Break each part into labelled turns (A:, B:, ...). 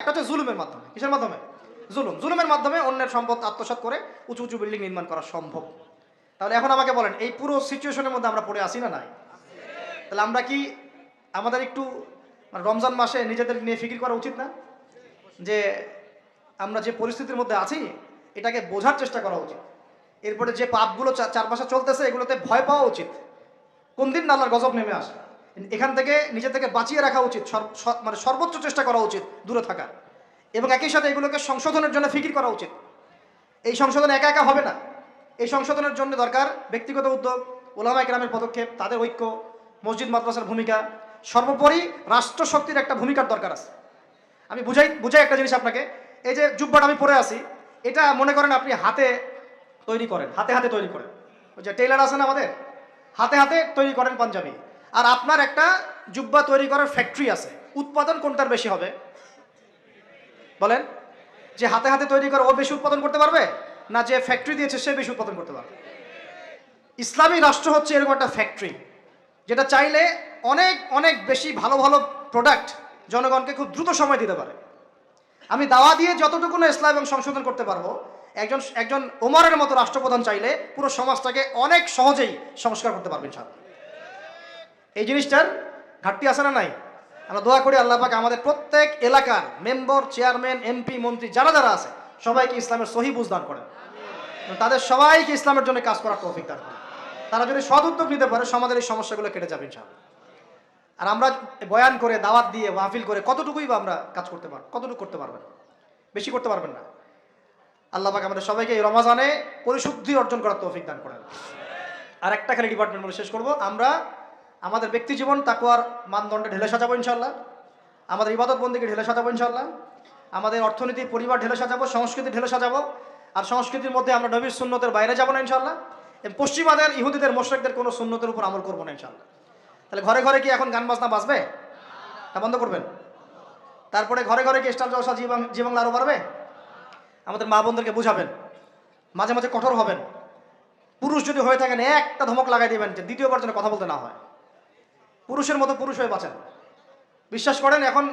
A: একটা হচ্ছে জুলুমের মাধ্যমে। কিসের মাধ্যমে? জুলুম। জুলুমের মাধ্যমে অন্যের সম্পদ আত্মসাৎ করে উঁচু উঁচু বিল্ডিং নির্মাণ করা সম্ভব। তাহলে এখন আমাকে বলেন, এই পুরো সিচুয়েশনের মধ্যে আমরা পড়ে আসি না নাই? তাহলে আমরা কি আমাদের একটু মানে রমজান মাসে নিজেদের নিয়ে ফিকির করা উচিত না? যে আমরা যে পরিস্থিতির মধ্যে আছি, এটাকে বোঝার চেষ্টা করা উচিত। এরপরে যে পাপগুলো চারপাশে চলতেছে, এগুলোতে ভয় পাওয়া উচিত। কোন দিন না আল্লাহর গজব নেমে আসে এখান থেকে নিজে থেকে বাঁচিয়ে রাখা উচিত মানে সর্বোচ্চ চেষ্টা করা উচিত দূরে থাকার। এবং একই সাথে এগুলোকে সংশোধনের জন্য ফিকির করা উচিত। এই সংশোধন একা একা হবে না। এই সংশোধনের জন্য দরকার ব্যক্তিগত উদ্যোগ, ওলামা একরামের পদক্ষেপ, তাদের ঐক্য, মসজিদ, মাদ্রাসার ভূমিকা। সর্বোপরি রাষ্ট্রশক্তির একটা ভূমিকার দরকার আছে। আমি বুঝাই বুঝাই একটা জিনিস আপনাকে। এই যে জুব্বাটা আমি পরে আছি, এটা মনে করেন আপনি হাতে তৈরি করেন, হাতে হাতে তৈরি করেন। ওই যে টেইলার আছে না আমাদের? হাতে হাতে তৈরি করেন পাঞ্জাবি। আর আপনার একটা জুব্বা তৈরি করার ফ্যাক্টরি আছে। উৎপাদন কোনটার বেশি হবে? বলেন, যে হাতে হাতে তৈরি করে ও বেশি উৎপাদন করতে পারবে? না, যে ফ্যাক্টরি দিয়েছে সে বেশি উৎপাদন করতে পারবে? ইসলামী রাষ্ট্র হচ্ছে এরকম একটা ফ্যাক্টরি যেটা চাইলে অনেক অনেক বেশি ভালো ভালো প্রোডাক্ট জনগণকে খুব দ্রুত সময় দিতে পারে। আমি দাওয়া দিয়ে যতটুকু না ইসলাম এবং সংশোধন করতে পারব, একজন একজন ওমরের মতো রাষ্ট্রপ্রধান চাইলে পুরো সমাজটাকে অনেক সহজেই সংস্কার করতে পারবেন সাথে এই জিনিসটার ঘাটতি আছে না নাই? আমরা দোয়া করি আল্লাহ পাক আমাদের প্রত্যেক এলাকার মেম্বার, চেয়ারম্যান, এমপি, মন্ত্রী, যারা যারা আছে, সবাইকে ইসলামের সহি বুঝদান করেন। তাদের সবাইকে ইসলামের জন্য কাজ করার তৌফিক দান করেন। তারা যদি সদ উদ্যোগ নিতে পারে, সমাজের এই সমস্যাগুলো কেটে যাবে ইনশাআল্লাহ। আর আমরা বয়ান করে, দাওয়াত দিয়ে, মাহফিল করে, কতটুকুই বা আমরা কাজ করতে পারব কতটুকু করতে পারবেন? বেশি করতে পারবেন না। আল্লাহ পাক আমাদের সবাইকে এই রমাজানে পরিশুদ্ধি অর্জন করার তৌফিক দান করেন। আর একটা খালি ডিপার্টমেন্ট বলে শেষ করব। আমরা আমাদের ব্যক্তি জীবন, তাকুয়ার মানদণ্ডে ঢেলে সাজাবো ইনশাল্লাহ আমাদের ইবাদত বন্দীকে ঢেলে সাজাবো ইনশাল্লাহ আমাদের অর্থনীতি, পরিবার ঢেলে সাজাবো, সংস্কৃতি ঢেলে সাজাবো। আর সংস্কৃতির মধ্যে আমরা নবীর সুন্নতের বাইরে যাব না ইনশাল্লাহ এবং পশ্চিমাদের, ইহুদিদের, মোশরেকদের কোনো সুন্নতের উপর আমল করব না ইনশাল্লাহ তাহলে ঘরে ঘরে কি এখন গান বাজনা বাজবে? তা বন্ধ করবেন। তারপরে ঘরে ঘরে কি স্টার জলসা জীবন জীবন আরও বাড়বে? আমাদের মা বোনদেরকে বুঝাবেন। মাঝে মাঝে কঠোর হবেন। পুরুষ যদি হয়ে থাকেন, একটা ধমক লাগাই দিবেন যে দ্বিতীয়বার যেন কথা বলতে না হয়। পুরুষের মতো পুরুষ হয়ে বাঁচেন। বিশ্বাস করেন, এখন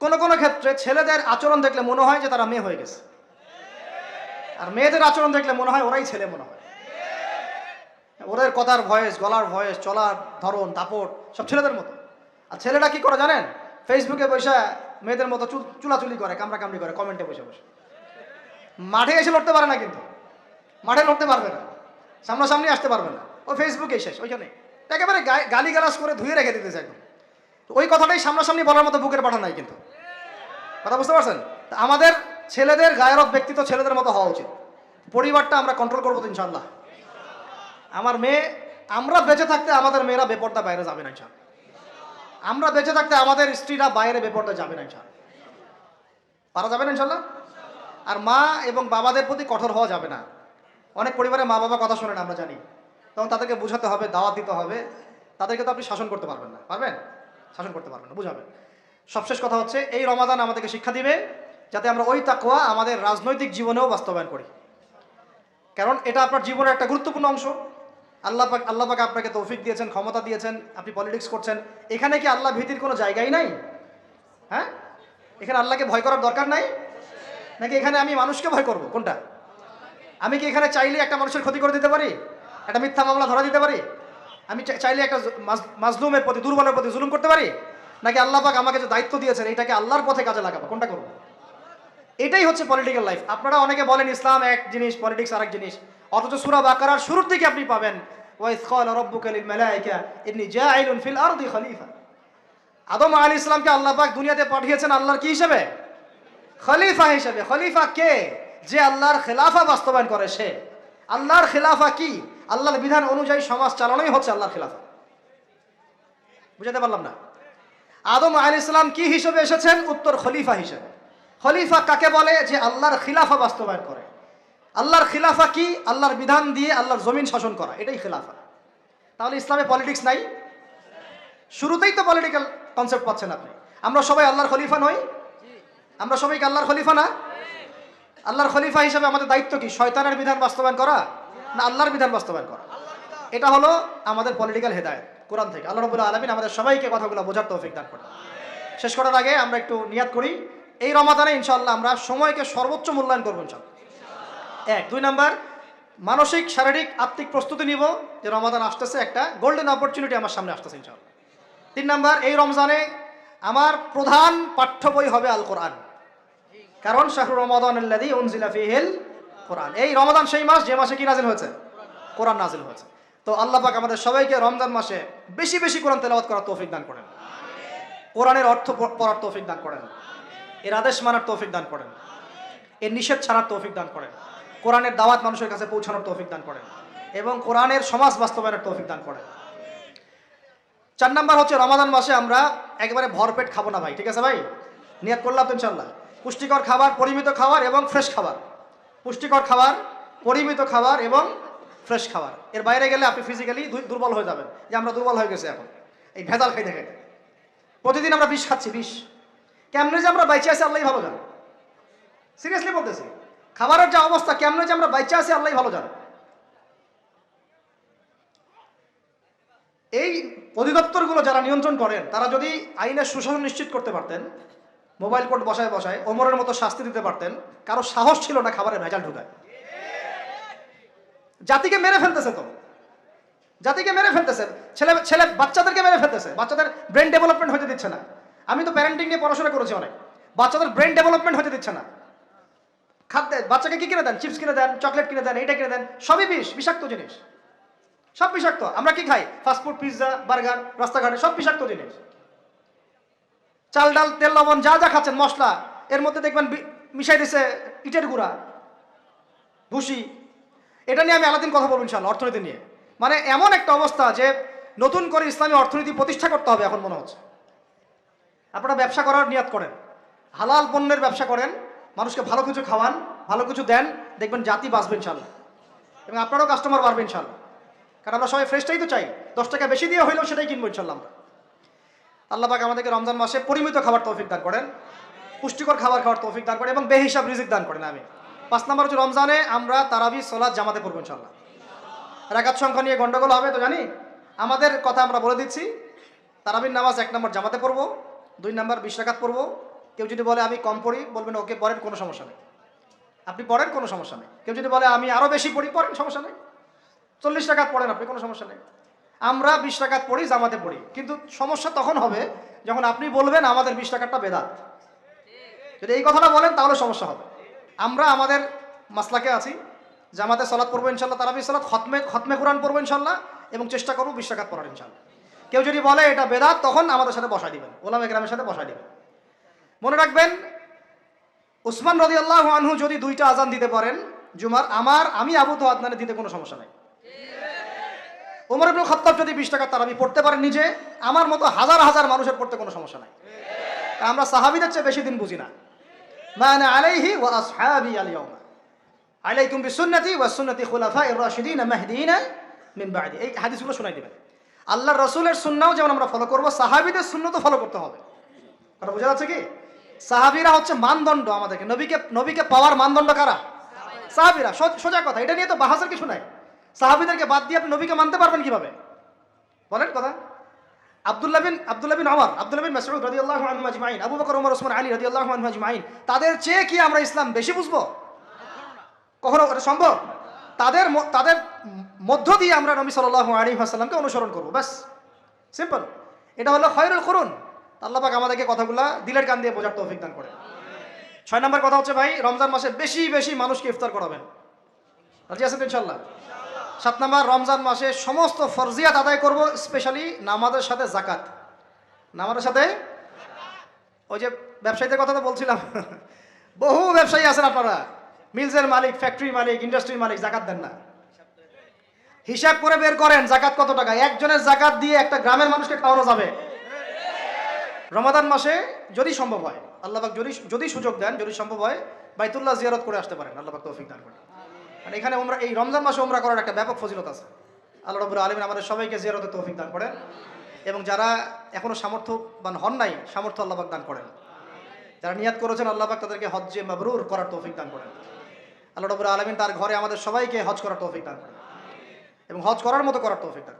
A: কোনো কোনো ক্ষেত্রে ছেলেদের আচরণ দেখলে মনে হয় যে তারা মেয়ে হয়ে গেছে। আর মেয়েদের আচরণ দেখলে মনে হয় ওরাই ছেলে মনে হয়। ওদের কথার ভয়েস, গলার ভয়েস, চলার ধরন, দাপট, সব ছেলেদের মতো। আর ছেলেরা কি করে জানেন? ফেসবুকে বসে মেয়েদের মতো চুল চুলাচুলি করে কামড়া কামড়ি করে কমেন্টে বসে বসে। মাঠে এসে লড়তে পারে না কিন্তু। মাঠে লড়তে পারবে না। সামনাসামনি আসতে পারবে না। ও ফেসবুকে শেষ ওইখানে একেবারে গালি গালাস করে ধুয়ে রেখে দিতেছে একদম। ওই কথাটাই সামনাসামনি বলার মতো বুকের পাঠা নাই কিন্তু। কথা বুঝতে পারছেন? আমাদের ছেলেদের গায়রত ব্যক্তিত্ব ছেলেদের মতো হওয়া উচিত। পরিবারটা আমরা কন্ট্রোল করব তো ইনশাল্লাহ আমার মেয়ে, আমরা বেঁচে থাকতে আমাদের মেয়েরা বেপর্দা বাইরে যাবে না ইনশাল্লাহ আমরা বেঁচে থাকতে আমাদের স্ত্রীরা বাইরে বেপর্দা যাবে না ইনশাল্লাহ পারা যাবে না ইনশাল্লাহ আর মা এবং বাবাদের প্রতি কঠোর হওয়া যাবে না। অনেক পরিবারে মা বাবা কথা শোনেন, আমরা জানি। তখন তাদেরকে বোঝাতে হবে, দাওয়াত দিতে হবে। তাদেরকে তো আপনি শাসন করতে পারবেন না, পারবেন? শাসন করতে পারবেন না, বুঝাবেন। সবশেষ কথা হচ্ছে, এই রমাদান আমাদেরকে শিক্ষা দিবে যাতে আমরা ওই তাকুয়া আমাদের রাজনৈতিক জীবনেও বাস্তবায়ন করি। কারণ এটা আপনার জীবনের একটা গুরুত্বপূর্ণ অংশ। আল্লাহ পাক আল্লাহ পাক আপনাকে তৌফিক দিয়েছেন, ক্ষমতা দিয়েছেন, আপনি পলিটিক্স করছেন। এখানে কি আল্লাহ ভীতির কোনো জায়গাই নাই? হ্যাঁ? এখানে আল্লাহকে ভয় করার দরকার নাই? নাকি এখানে আমি মানুষকে ভয় করব? কোনটা? আমি কি এখানে চাইলে একটা মানুষের ক্ষতি করে দিতে পারি? একটা মিথ্যা মামলা ধরা দিতে পারি? আমি চাইলে একটা মাজলুমের প্রতি, দুর্বলের প্রতি জুলুম করতে পারি? নাকি আল্লাহ পাক আমাকে যে দায়িত্ব দিয়েছেন, এটাকে আল্লাহর পথে কাজে লাগাবো? কোনটা করব? এটাই হচ্ছে পলিটিক্যাল লাইফ আপনারা অনেকে বলেন, ইসলাম এক জিনিস পলিটিক্স আরেক জিনিস। অথচ সূরা বাকারার শুরুর দিকে আপনি পাবেন আদম আলাইহিস ইসলামকে আল্লাহ দুনিয়াতে পাঠিয়েছেন আল্লাহর কি হিসেবে? খলিফা হিসেবে। খলিফা কে? যে আল্লাহর খেলাফা বাস্তবায়ন করে সে। আল্লাহর খেলাফা কি? আল্লাহর বিধান অনুযায়ী সমাজ চালানোই হচ্ছে আল্লাহর খেলাফা। বুঝাতে পারলাম না? আদম আলী ইসলাম কি হিসেবে এসেছেন? উত্তর খলিফা হিসেবে। খলিফা কাকে বলে? যে আল্লাহর খিলাফা বাস্তবায়ন করে। আল্লাহর খিলাফা কি? আল্লাহর বিধান দিয়ে আল্লাহর জমিন শাসন করা। এটাই খিলাফা। তাহলে ইসলামে পলিটিক্স নাই? শুরুতেই তো পলিটিক্যাল কনসেপ্ট পাচ্ছেন আপনি। আমরা সবাই আল্লাহর খলিফা নই? আমরা সবাই কি আল্লাহর খলিফা না? আল্লাহর খলিফা হিসেবে আমাদের দায়িত্ব কি? শয়তানের বিধান বাস্তবায়ন করা না আল্লাহর বিধান বাস্তবায়ন করা? এটা হলো আমাদের পলিটিক্যাল হেদায়ত কোরআন থেকে। আল্লাহ রবুল্লাহ আলমিন আমাদের সবাইকে কথাগুলো বোঝার তৌফিক দান করে শেষ করার আগে আমরা একটু নিয়াত করি। এই রমাদানে ইনশাল্লাহ আমরা সময়কে সর্বোচ্চ মূল্যায়ন করব ইনশাল্লাহ এক। দুই নাম্বার, মানসিক, শারীরিক আত্মিক প্রস্তুতি নিব যে রমাদান আসতেছে, একটা গোল্ডেন অপরচুনিটি আমার সামনে আসতেছে ইনশাল্লাহ তিন নাম্বার, এই রমজানে আমার প্রধান পাঠ্য বই হবে আল কোরআন কারণ শাহরুর রমাদান আল্লাদি উনজিলা ফিহিল কোরআন। এই রমাদান সেই মাস যে মাসে কি নাজিল হয়েছে? কোরআন নাজিল হয়েছে। তো আল্লাহ পাক আমাদের সবাইকে রমজান মাসে বেশি বেশি কোরআন তেলাওয়াত করার তৌফিক দান করেন। কোরআনের অর্থ পড়ার তৌফিক দান করেন। এর আদেশ মানার তৌফিক দান করেন। এর নিষেধ ছাড়ার তৌফিক দান করেন। কোরআনের দাওয়াত মানুষের কাছে পৌঁছানোর তৌফিক দান করেন। এবং কোরআনের সমাজ বাস্তবায়নের তৌফিক দান করেন। চার নাম্বার হচ্ছে রমাদান মাসে আমরা একেবারে ভরপেট খাব না ভাই। ঠিক আছে ভাই? নিয়াত করলাম তো ইনশাল্লাহ পুষ্টিকর খাবার, পরিমিত খাবার এবং ফ্রেশ খাবার। পুষ্টিকর খাবার, পরিমিত খাবার এবং ফ্রেশ খাবার। এর বাইরে গেলে আপনি ফিজিক্যালি দুর্বল হয়ে যাবেন। যে আমরা দুর্বল হয়ে গেছি এখন। এই ভেজাল খাইতে খাইতে। প্রতিদিন আমরা বিষ খাচ্ছি, বিষ। কেমনে যে আমরা বাইচে আছি আল্লাহ ভালো জানে। সিরিয়াসলি বলতেছি। খাবারের যে অবস্থা, কেমনে যে আমরা বাইচে আছি আল্লাহ ভালো জানে। এই অধিদপ্তরগুলো যারা নিয়ন্ত্রণ করেন, তারা যদি আইনের সুশাসন নিশ্চিত করতে পারতেন মোবাইল কোর্ট বসায় বসায় ওমরের মতো শাস্তি দিতে পারতেন। কারও সাহস ছিল না খাবারে ভেজাল ঢুকায়। জাতিকে মেরে ফেলতেছে তো। জাতিকে মেরে ফেলতেছে। ছেলে ছেলে বাচ্চাদেরকে মেরে ফেলতেছে। বাচ্চাদের ব্রেন ডেভেলপমেন্ট হতে দিচ্ছে না। আমি তো প্যারেন্টিং নিয়ে পড়াশোনা করেছি অনেক। বাচ্চাদের ব্রেন ডেভেলপমেন্ট হতে দিচ্ছে না। খাদ্য বাচ্চাকে কি কিনে দেন? চিপস কিনে দেন চকলেট কিনে দেন, এইটা কিনে দেন, সবই বিষ, বিষাক্ত জিনিস। সব বিষাক্ত। আমরা কি খাই? ফাস্টফুড পিৎজা বার্গার রাস্তাঘাটে সব বিষাক্ত জিনিস। চাল, ডাল, তেল, লবণ, যা যা খাচ্ছেন, মশলা, এর মধ্যে দেখবেন মিশাই দিছে ইটের গুঁড়া, ভুসি। এটা নিয়ে আমি আলাদিন কথা বলব ইনশাল্লাহ অর্থনীতি নিয়ে। মানে এমন একটা অবস্থা যে নতুন করে ইসলামী অর্থনীতি প্রতিষ্ঠা করতে হবে এখন মনে হচ্ছে। আপনারা ব্যবসা করার নিয়াত করেন। হালাল পণ্যের ব্যবসা করেন, মানুষকে ভালো কিছু খাওয়ান, ভালো কিছু দেন, দেখবেন জাতি বাঁচবে ইনশাল্লাহ এবং আপনারও কাস্টমার বাড়বে ইনশাল্লাহ কারণ আমরা সবাই ফ্রেশটাই তো চাই। দশ টাকা বেশি দিয়ে হইলেও সেটাই কিনবো ইনশাল্লাহ আমরা। আল্লাহ পাক আমাদেরকে রমজান মাসে পরিমিত খাবার তৌফিক দান করেন, পুষ্টিকর খাবার খাওয়ার তৌফিক দান করেন এবং বেহিসাব রিজিক দান করেন আমি পাঁচ নম্বর হচ্ছে রমজানে আমরা তারাবি সলাদ জামাতে পড়ব ইনশাল্লাহ রাকাত সংখ্যা নিয়ে গন্ডগোল হবে তো জানি? আমাদের কথা আমরা বলে দিচ্ছি, তারাবির নামাজ এক নম্বর জামাতে পড়ব, দুই নম্বর বিশ রাকাত পড়ব। কেউ যদি বলে আমি কম পড়ি, বলবেন, ওকে, পড়েন, কোনো সমস্যা নেই। আপনি পড়েন, কোনো সমস্যা নেই। কেউ যদি বলে আমি আরও বেশি পড়ি, পড়েন, সমস্যা নেই। চল্লিশ টাকাত পড়েন আপনি, কোনো সমস্যা নেই। আমরা বিশ টাকাত পড়ি, জামাতে পড়ি। কিন্তু সমস্যা তখন হবে যখন আপনি বলবেন আমাদের বিশ টাকারটা বেদাত। যদি এই কথাটা বলেন তাহলে সমস্যা হবে। আমরা আমাদের মাসলাকে আছি, জামাতে সলাৎ পড়ব ইনশাল্লাহ, তারাবি সালাত, খতমে খতমে কোরআন পড়ব ইনশাল্লাহ এবং চেষ্টা করব বিশ টাকাত পড়ার ইনশাল্লাহ। কেউ যদি বলে এটা বেদাত, তখন আমাদের সাথে বসাই দিবেন ওলাম একরামের সাথে বসাই দিবেন। মনে রাখবেন, উসমান রদি আল্লাহ আনহু যদি দুইটা আজান দিতে পারেন, জুমার, আমার, আমি আবু তো আদনানে দিতে কোনো সমস্যা নাই। ওমর ইবনুল খত্তাব যদি বিশ টাকা তারাবি পড়তে পারেন নিজে, আমার মতো হাজার হাজার মানুষের পড়তে কোনো সমস্যা নাই। আমরা সাহাবিদের চেয়ে বেশি দিন বুঝি না। মানে আলাইহি ওয়া আসহাবি আলিয়াউমা আলাইকুম বিসুন্নতি ওয়া সুন্নতি খুলাফা রাশিদিন মাহদিনা মিন বাদি। এই হাদিসগুলো শোনাই দিবেন। আল্লাহর রসুলের সুন্নাও যেমন আমরা ফলো করব, সাহাবিদের সুন্নত ফলো করতে হবে। কথা বোঝা যাচ্ছে কি? সাহাবিরা হচ্ছে মানদণ্ড আমাদেরকে। নবীকে নবীকে পাওয়ার মানদণ্ড কারা? সাহাবিরা। সোজা কথা, এটা নিয়ে তো বাহাসের কিছু নাই। সাহাবিদেরকে বাদ দিয়ে আপনি নবীকে মানতে পারবেন কীভাবে? বলেন কথা। আব্দুল্লাহ বিন আব্দুল্লাহ বিন ওমর, আব্দুল্লাহ বিন মাসউদ রাদিয়াল্লাহু আনহু আজমাইন, আবু বকর ওমর ওসমান আলী রাদিয়াল্লাহু আনহু আজমাইন। তাদের চেয়ে কি আমরা ইসলাম বেশি বুঝব? কখনো এটা সম্ভব? তাদের তাদের মধ্য দিয়ে আমরা নবী সাল্লাল্লাহু আলাইহি ওয়াসাল্লামকে অনুসরণ করব, ব্যাস। সিম্পল। এটা হলো খয়রুল করুন আল্লাহ পাক আমাদেরকে কথাগুলা দিলের কান দিয়ে বোঝার তৌফিক দান করে ছয় নম্বর কথা হচ্ছে ভাই, রমজান মাসে বেশি বেশি মানুষকে ইফতার করাবেন। রাজি ইনশাল্লাহ সাত নম্বর, রমজান মাসে সমস্ত ফরজিয়াত আদায় করব, স্পেশালি নামাজের সাথে জাকাত নামাজের সাথে? ওই যে ব্যবসায়ীদের কথা তো বলছিলাম। বহু ব্যবসায়ী আছেন আপনারা। মিলসের মালিক, ফ্যাক্টরি মালিক, ইন্ডাস্ট্রির মালিক জাকাত দেন না। হিসাব করে বের করেন জাকাত কত টাকা? একজনের জাকাত দিয়ে একটা গ্রামের মানুষকে খাওয়ানো যাবে। রমাদান মাসে যদি সম্ভব হয় আল্লাহবাক যদি যদি সুযোগ দেন, যদি সম্ভব হয়, বাইতুল্লাহ জিয়ারত করে আসতে পারেন। আল্লাহবাক তৌফিক দান করেন। মানে এখানে ওমরা এই রমজান মাসে ওমরা করার একটা ব্যাপক ফজিলত আছে। আল্লাহ রবুল আলমিন আমাদের সবাইকে জিয়ারতে তৌফিক দান করেন এবং যারা এখনও সামর্থ্যবান হন নাই, সামর্থ্য আল্লাহবাক দান করেন। যারা নিয়াত করেছেন আল্লাহবাক তাদেরকে হজ্জে মাবরুর করার তৌফিক দান করেন। আল্লাহ রবুল আলমিন তার ঘরে আমাদের সবাইকে হজ করার তৌফিক দান করেন। এবং হজ করার মতো করার তৌফিক দান